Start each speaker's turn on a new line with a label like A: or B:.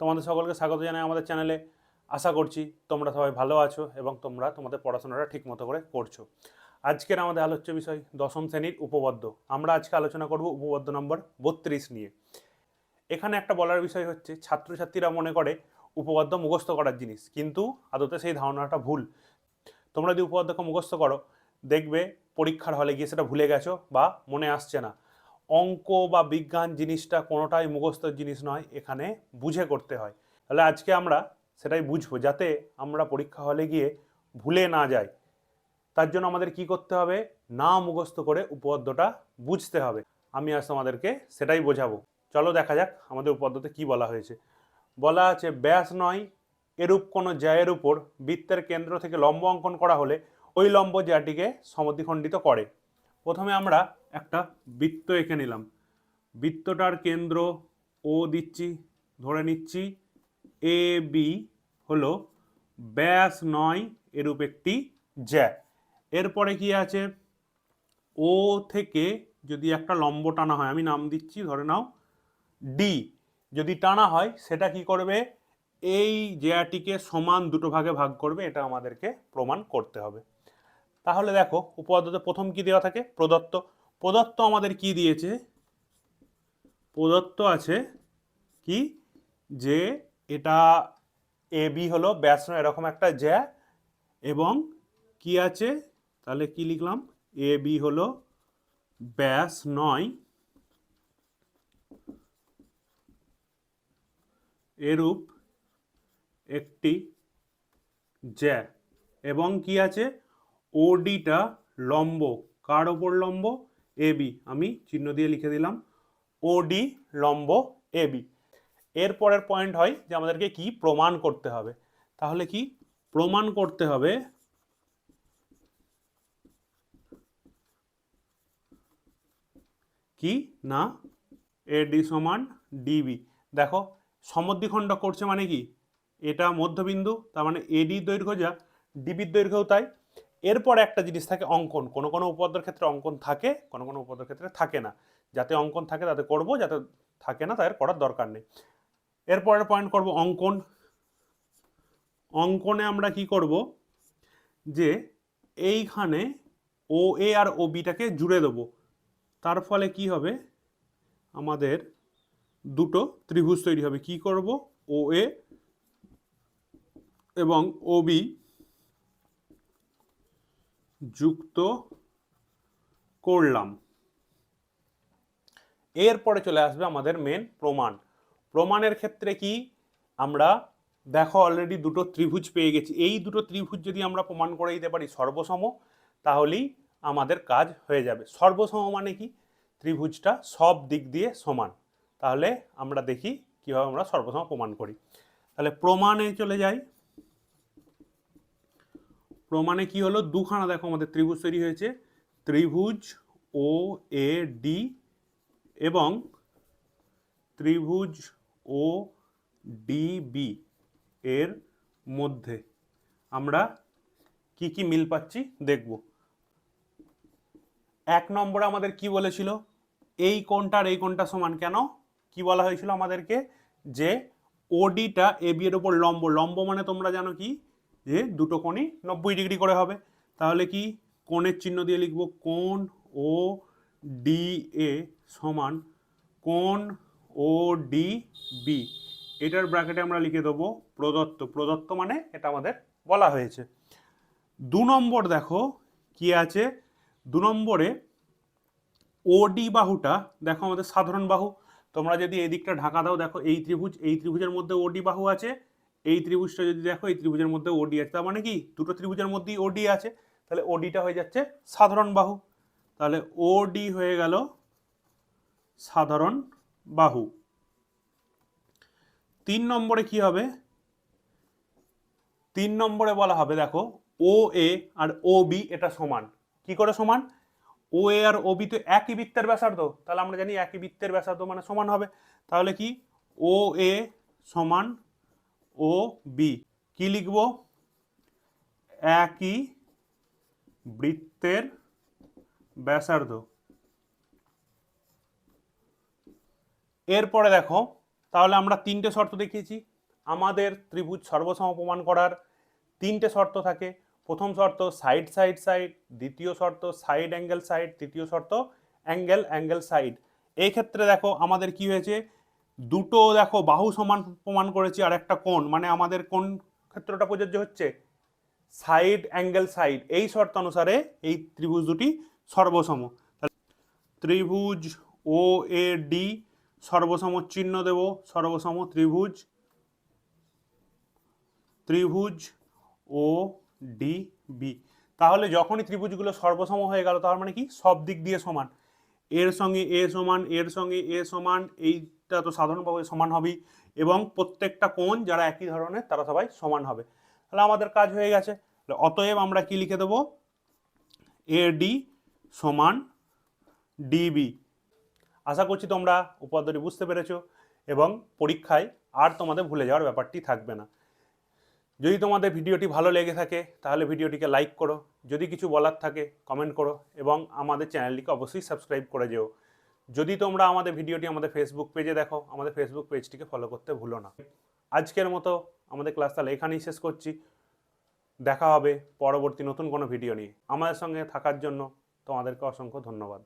A: তোমাদের সকলকে স্বাগত জানাই আমাদের চ্যানেলে আশা করছি তোমরা সবাই ভালো আছো এবং তোমরা তোমাদের পড়াশোনাটা ঠিক মতো করে করছ। আজকের আমাদের আলোচ্য বিষয় দশম শ্রেণির উপপাদ্য। আমরা আজকে আলোচনা করব উপপাদ্য নম্বর বত্রিশ নিয়ে। এখানে একটা বলার বিষয় হচ্ছে, ছাত্রছাত্রীরা মনে করে উপপাদ্য মুখস্থ করার জিনিস, কিন্তু আদতে সেই ধারণাটা ভুল। তোমরা যদি উপপাদ্যকে মুখস্থ করো, দেখবে পরীক্ষার হলে গিয়ে সেটা ভুলে গেছো বা মনে আসছে না। অঙ্ক বা বিজ্ঞান জিনিসটা কোনোটাই মুখস্থর জিনিস নয়, এখানে বুঝে করতে হয়। তাহলে আজকে আমরা সেটাই বুঝব, যাতে আমরা পরীক্ষা হলে গিয়ে ভুলে না যাই। তার জন্য আমাদের কি করতে হবে? না মুখস্থ করে উপপাদ্যটা বুঝতে হবে। আমি আজ তোমাদেরকে সেটাই বোঝাবো। চলো দেখা যাক আমাদের উপপাদ্যতে কি বলা হয়েছে। বলা আছে, ব্যাস নয়, এরূপ কোনো জ্যায়ের উপর বৃত্তের কেন্দ্র থেকে লম্ব অঙ্কন করা হলে ওই লম্ব জ্যাটিকে সমদ্বিখণ্ডিত করে। প্রথমে আমরা একটা বৃত্ত এঁকে নিলাম। বৃত্তটার কেন্দ্র ও দিচ্ছি, ধরে নিচ্ছি এ বি হলো ব্যাস নয় এরূপ একটি জ্যা। এরপরে কি আছে? ও থেকে যদি একটা লম্ব টানা হয়, আমি নাম দিচ্ছি, ধরে নাও ডি যদি টানা হয়, সেটা কি করবে? এই জ্যাটিকে সমান দুটো ভাগে ভাগ করবে, এটা আমাদেরকে প্রমাণ করতে হবে। তাহলে দেখো, উপপাদ্যতে প্রথম কি দেওয়া থাকে? প্রদত্ত। প্রদত্ত আমাদের কি দিয়েছে? প্রদত্ত আছে কি? যে এটা এ, বি হলো ব্যাস, এরকম একটা জ্যা। এবং কি আছে? তাহলে কি লিখলাম? এ, বি হলো ব্যাস নয়। এরূপ একটি জ্যা। এবং কি আছে? ওডিটা লম্ব। কার ওপর লম্ব? এ বি আমি চিহ্ন দিয়ে লিখে দিলাম। ওডি লম্ব এ বি এর পরের পয়েন্ট হয় যে আমাদেরকে কি প্রমাণ করতে হবে। তাহলে কি? প্রমাণ করতে হবে কি? না। এডি সমান ডিবি দেখো, সমদ্বিখণ্ড করছে মানে কি? এটা মধ্যবিন্দু, তার মানে এডি দৈর্ঘ্য যা ডিবির দৈর্ঘ্যও তাই। এরপর একটা জিনিস থাকে অঙ্কন। কোনো কোনো উপপাদ্যের ক্ষেত্রে অঙ্কন থাকে, কোনো কোনো উপপাদ্যের ক্ষেত্রে থাকে না। যাতে অঙ্কন থাকে তাতে করব, যাতে থাকে না তাদের করার দরকার নেই। এরপরের পয়েন্ট করব অঙ্কন। অঙ্কনে আমরা কি করব? যে এইখানে ও এ আর ও বিটাকে জুড়ে দেবো। তার ফলে কি হবে? আমাদের দুটো ত্রিভুজ তৈরি হবে। কি করব? ও এ এবং ও বি যুক্ত করলাম। এরপরে চলে আসবে আমাদের মেন প্রমাণ। প্রমাণের ক্ষেত্রে কি? আমরা দেখো অলরেডি দুটো ত্রিভুজ পেয়ে গেছি। এই দুটো ত্রিভুজ যদি আমরা প্রমাণ করে দিতে পারি সর্বসম, তাহলেই আমাদের কাজ হয়ে যাবে। সর্বসম মানে কি? ত্রিভুজটা সব দিক দিয়ে সমান। তাহলে আমরা দেখি কীভাবে আমরা সর্বসম প্রমাণ করি। তাহলে প্রমাণে চলে যাই। প্রমাণে কি হলো? দুখানা দেখো আমাদের ত্রিভুজ তৈরি হয়েছে। ত্রিভুজ ও এ ডি এবং ত্রিভুজ ও ডিবি এর মধ্যে আমরা কি কি মিল পাচ্ছি দেখব। এক নম্বরে আমাদের কি বলেছিল? এই কোণটা আর এই কোণটা সমান কেন? কি বলা হয়েছিল আমাদেরকে? যে ওডিটা এ বি এর উপর লম্ব। লম্ব মানে তোমরা জানো কি? যে দুটো কোণই নব্বই ডিগ্রি করে হবে। তাহলে কি কোণের চিহ্ন দিয়ে লিখব কোণ ও ডি এ সমান কোণ ও ডি বি। এটার ব্র্যাকেটে আমরা লিখে দেবো প্রদত্ত। প্রদত্ত মানে এটা আমাদের বলা হয়েছে। দু নম্বর দেখো কি আছে? দু নম্বরে ওডি বাহুটা দেখো আমাদের সাধারণ বাহু। তোমরা যদি এই দিকটা ঢাকা দাও, দেখো এই ত্রিভুজ, এই ত্রিভুজের মধ্যে ওডি বাহু আছে। এই ত্রিভুজটা যদি দেখো, এই ত্রিভুজের মধ্যে ওডি আছে। তার মানে কি? দুটো ত্রিভুজের মধ্যেই ওডি আছে। তাহলে ওডিটা হয়ে যাচ্ছে সাধারণ বাহু। তাহলে ওডি হয়ে গেল সাধারণ বাহু। তিন নম্বরে কি হবে? তিন নম্বরে বলা হবে, দেখো ও এ আর ও বি এটা সমান। কি করে সমান? ও এ আর ও বি তো একই বৃত্তের ব্যাসার্ধ। তাহলে আমরা জানি একই বৃত্তের ব্যাসার্ধ মানে সমান হবে। তাহলে কি? ও এ সমান ও বি। কি লিখব? একই বৃত্তের ব্যাসার্ধ। এরপরে দেখো, তাহলে আমরা তিনটে শর্ত দেখিয়েছি। আমাদের ত্রিভুজ সর্বসম প্রমাণ করার তিনটে শর্ত থাকে। প্রথম শর্ত সাইড সাইড সাইড। দ্বিতীয় শর্ত সাইড, অ্যাঙ্গেল, সাইড। তৃতীয় শর্ত অ্যাঙ্গেল অ্যাঙ্গেল, সাইড। এই ক্ষেত্রে দেখো আমাদের কি হয়েছে? দুটো দেখো বাহু সমান প্রমাণ করেছি, আর একটা কোণ। মানে আমাদের কোন ক্ষেত্রটা প্রযোজ্য হচ্ছে সাইড অ্যাঙ্গেল সাইড এই শর্ত অনুসারে এই ত্রিভুজ দুটি সর্বসম। ত্রিভুজ ও এ ডি সর্বসম চিহ্ন দেব, সর্বসম ত্রিভুজ। ত্রিভুজ ও ডি বি তাহলে যখনই ত্রিভুজগুলো সর্বসম হয়ে গেল, তার মানে কি? সব দিক দিয়ে সমান। এর সঙ্গে এ সমান, এর সঙ্গে এ সমান তো সাধারণভাবে সমান হবেই এবং প্রত্যেকটা কোণ যারা একই ধরনের, তারা সবাই সমান হবে। তাহলে আমাদের কাজ হয়ে গেছে। অতএব আমরা কি লিখে দেবো? এ ডি সমান ডিবি আশা করছি তোমরা উপাদ্যটি বুঝতে পেরেছ এবং পরীক্ষায় আর তোমাদের ভুলে যাওয়ার ব্যাপারটি থাকবে না। যদি তোমাদের ভিডিওটি ভালো লেগে থাকে, তাহলে ভিডিওটিকে লাইক করো। যদি কিছু বলার থাকে কমেন্ট করো এবং আমাদের চ্যানেলটিকে অবশ্যই সাবস্ক্রাইব করে যেও। যদি তোমরা আমাদের ভিডিওটি আমাদের ফেসবুক পেজে দেখো, আমাদের ফেসবুক পেজটিকে ফলো করতে ভুলো না। আজকের মতো আমাদের ক্লাস তাহলে এখানেই শেষ করছি। দেখা হবে পরবর্তী নতুন কোনো ভিডিও নিয়ে। আমাদের সঙ্গে থাকার জন্য তোমাদেরকে অসংখ্য ধন্যবাদ।